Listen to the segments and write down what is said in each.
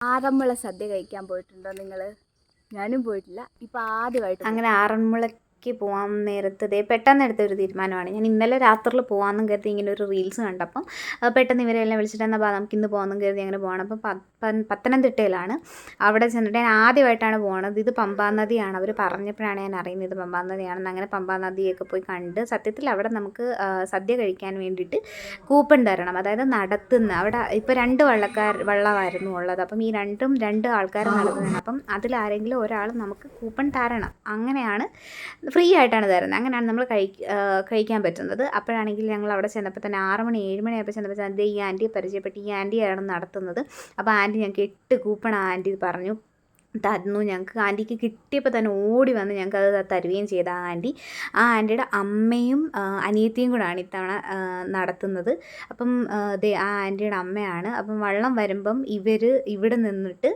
ആറന്മുള സദ്യ കഴിക്കാൻ പോയിട്ടുണ്ടോ നിങ്ങൾ ഞാനും പോയിട്ടില്ല. ഇപ്പം ആദ്യമായിട്ട് അങ്ങനെ ആറന്മുളയ്ക്ക് പോകാൻ നേരത്ത് ഇതേ പെട്ടെന്ന് എടുത്ത ഒരു തീരുമാനമാണ്. ഞാൻ ഇന്നലെ രാത്രിയിൽ പോകാമെന്നും കരുതി ഇങ്ങനെ ഒരു റീൽസ് കണ്ടപ്പം പെട്ടെന്ന് ഇവരെല്ലാം വിളിച്ചിട്ട് എന്നാൽ നമുക്ക് ഇന്ന് പോകാമെന്നും കരുതി അങ്ങനെ പോകണം അപ്പം പ- പ- പത്തനംതിട്ടയിലാണ്. അവിടെ ചെന്നിട്ട് ഞാൻ ആദ്യമായിട്ടാണ് പോകണത് ഇത് പമ്പാ നദിയാണ്. അവർ പറഞ്ഞപ്പോഴാണ് ഞാൻ അറിയുന്നത് പമ്പാ നദിയാണെന്ന്. അങ്ങനെ പമ്പാ നദിയൊക്കെ പോയി കണ്ട് സത്യത്തിൽ അവിടെ നമുക്ക് സദ്യ കഴിക്കാൻ വേണ്ടിയിട്ട് കൂപ്പൺ തരണം അതായത് നടത്തുന്ന അവിടെ ഇപ്പോൾ രണ്ട് വള്ളക്കാർ വള്ളമായിരുന്നു ഉള്ളത്. അപ്പം ഈ രണ്ടും രണ്ട് ആൾക്കാർ നടത്തുന്നതാണ്. അപ്പം അതിലാരെങ്കിലും ഒരാൾ നമുക്ക് കൂപ്പൺ തരണം. അങ്ങനെയാണ് ഫ്രീ ആയിട്ടാണ് തരുന്നത്. അങ്ങനെയാണ് നമ്മൾ കഴിക്കാൻ പറ്റുന്നത്. അപ്പോഴാണെങ്കിൽ ഞങ്ങൾ അവിടെ ചെന്നപ്പോൾ തന്നെ ആറ് മണി ഏഴ് മണി ആയപ്പോൾ ചെന്നപ്പോൾ ഈ ആന്റിയെ പരിചയപ്പെട്ട് ഈ ആന്റിയാണ് നടത്തുന്നത്. അപ്പോൾ ആന്റി ഞങ്ങൾക്ക് എട്ട് കൂപ്പൺ ആന്റി പറഞ്ഞു. തന്നു. ഞങ്ങൾക്ക് ആന്റിക്ക് കിട്ടിയപ്പോൾ തന്നെ ഓടി വന്ന് ഞങ്ങൾക്ക് അത് തരുകയും ചെയ്ത ആ ആന്റി. ആ ആന്റിയുടെ അമ്മയും അനിയത്തിയും കൂടാണ് ഇത്തവണ നടത്തുന്നത്. അപ്പം ദേ ആ ആന്റിയുടെ അമ്മയാണ്. അപ്പം വള്ളം വരുമ്പം ഇവർ ഇവിടെ നിന്നിട്ട്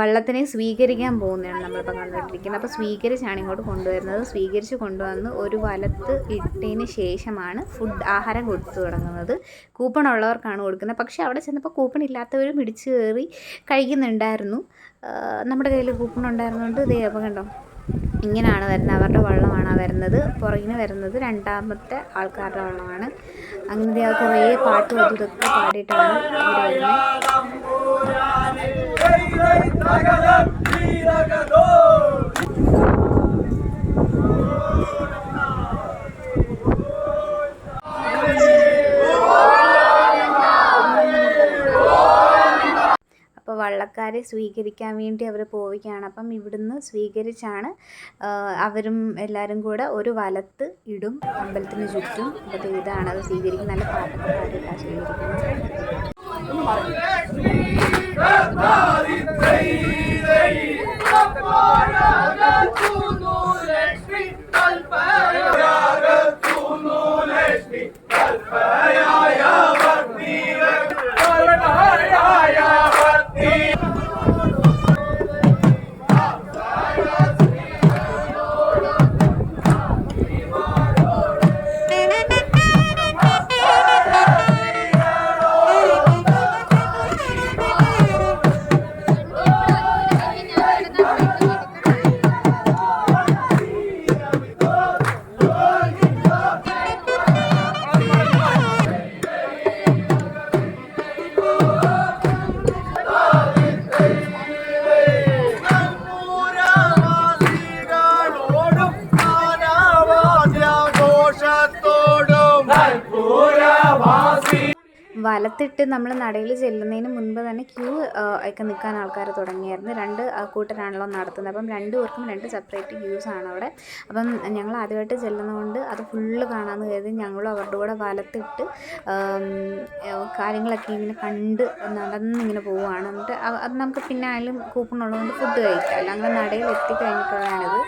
വള്ളത്തിനെ സ്വീകരിക്കാൻ പോകുന്നതാണ് നമ്മളിപ്പോൾ കണ്ടുകൊണ്ടിരിക്കുന്നത് അപ്പോൾ സ്വീകരിച്ചാണ് ഇങ്ങോട്ട് കൊണ്ടുവരുന്നത്. സ്വീകരിച്ച് കൊണ്ടുവന്ന് ഒരു വലത്ത് ഇട്ടതിന് ശേഷമാണ് ഫുഡ് ആഹാരം കൊടുത്തു തുടങ്ങുന്നത്. കൂപ്പൺ ഉള്ളവർക്കാണ് കൊടുക്കുന്നത്. പക്ഷേ അവിടെ ചെന്നപ്പോൾ കൂപ്പൺ ഇല്ലാത്തവരും പിടിച്ചു കയറി കഴിക്കുന്നുണ്ടായിരുന്നു. നമ്മുടെ കയ്യിൽ കൂപ്പൺ ഉണ്ടായിരുന്നുകൊണ്ട് ഇതേ അപ്പം കണ്ടോ ഇങ്ങനെയാണ് വരുന്നത്. അവരുടെ വള്ളമാണ് വരുന്നത്. പുറകിന് വരുന്നത് രണ്ടാമത്തെ ആൾക്കാരുടെ വള്ളമാണ്. അങ്ങനെ ആ കുറേ പാട്ട് ഇതൊക്കെ പാടിയിട്ടാണ് വരുന്നത്. വള്ളക്കാരെ സ്വീകരിക്കാൻ വേണ്ടി അവർ പോവുകയാണ്. അപ്പം ഇവിടുന്ന് സ്വീകരിച്ചാണ് അവരും എല്ലാവരും കൂടെ ഒരു വലത്ത് ഇടും അമ്പലത്തിന് ചുറ്റും. അപ്പോൾ ഇതാണ് അത് സ്വീകരിക്കുന്നത് നല്ല പാട്ടൊക്കെ പാടിയിട്ടാണ് സ്വീകരിക്കുന്നത് വലത്തിട്ട് നമ്മൾ നടയിൽ ചെല്ലുന്നതിന് മുൻപ് തന്നെ ക്യൂ ഒക്കെ നിൽക്കാൻ ആൾക്കാർ തുടങ്ങിയായിരുന്നു. രണ്ട് കൂട്ടരാണല്ലോ നടത്തുന്നത്. അപ്പം രണ്ട് പേർക്കും രണ്ട് സെപ്പറേറ്റ് ക്യൂസ് ആണ് അവിടെ. അപ്പം ഞങ്ങൾ ആദ്യമായിട്ട് ചെല്ലുന്നതുകൊണ്ട് അത് ഫുള്ള് കാണാമെന്ന് കരുതി ഞങ്ങളും അവരുടെ കൂടെ വലത്തിട്ട് കാര്യങ്ങളൊക്കെ ഇങ്ങനെ കണ്ട് നടന്നിങ്ങനെ പോവുകയാണ്. എന്നിട്ട് അത് നമുക്ക് പിന്നെ ആയാലും കൂപ്പൺ ഉള്ളതുകൊണ്ട് ഫുഡ് കഴിക്കാം. അല്ല അങ്ങനെ നടയിൽ എത്തിക്കഴിഞ്ഞിട്ടുള്ളതാണിത്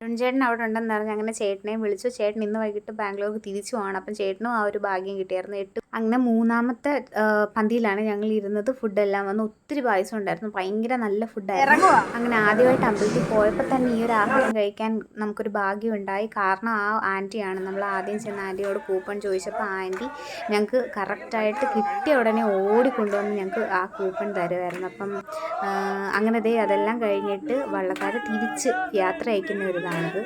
ചേട്ടൻ അവിടെ ഉണ്ടെന്ന് പറഞ്ഞ് അങ്ങനെ ചേട്ടനെയും വിളിച്ചു. ചേട്ടൻ ഇന്ന് വൈകിട്ട് ബാംഗ്ലൂർക്ക് തിരിച്ചു പോകണം അപ്പം ചേട്ടനും ആ ഒരു ഭാഗ്യം കിട്ടിയായിരുന്നു. എട്ട് അങ്ങനെ മൂന്നാമത്തെ പന്തിയിലാണ് ഞങ്ങൾ ഇരുന്നത്. ഫുഡെല്ലാം വന്ന് ഒത്തിരി പായസം ഉണ്ടായിരുന്നു. ഭയങ്കര നല്ല ഫുഡായിരുന്നു അങ്ങനെ ആദ്യമായിട്ട് അമ്പലത്തിൽ പോയപ്പോൾ തന്നെ ഈ ഒരു ആഹാരം കഴിക്കാൻ നമുക്കൊരു ഭാഗ്യം ഉണ്ടായി. കാരണം ആ ആന്റിയാണ്. നമ്മൾ ആദ്യം ചെന്ന ആന്റിയോട് കൂപ്പൺ ചോദിച്ചപ്പോൾ ആ ആന്റി ഞങ്ങൾക്ക് കറക്റ്റായിട്ട് കിട്ടിയ ഉടനെ ഓടിക്കൊണ്ടുവന്ന് ഞങ്ങൾക്ക് ആ കൂപ്പൺ തരുമായിരുന്നു അപ്പം അങ്ങനെ ദേ അതെല്ലാം കഴിഞ്ഞിട്ട് വള്ളക്കാർ തിരിച്ച് യാത്ര അയക്കുന്ന ഒരു ഇതാണിത്.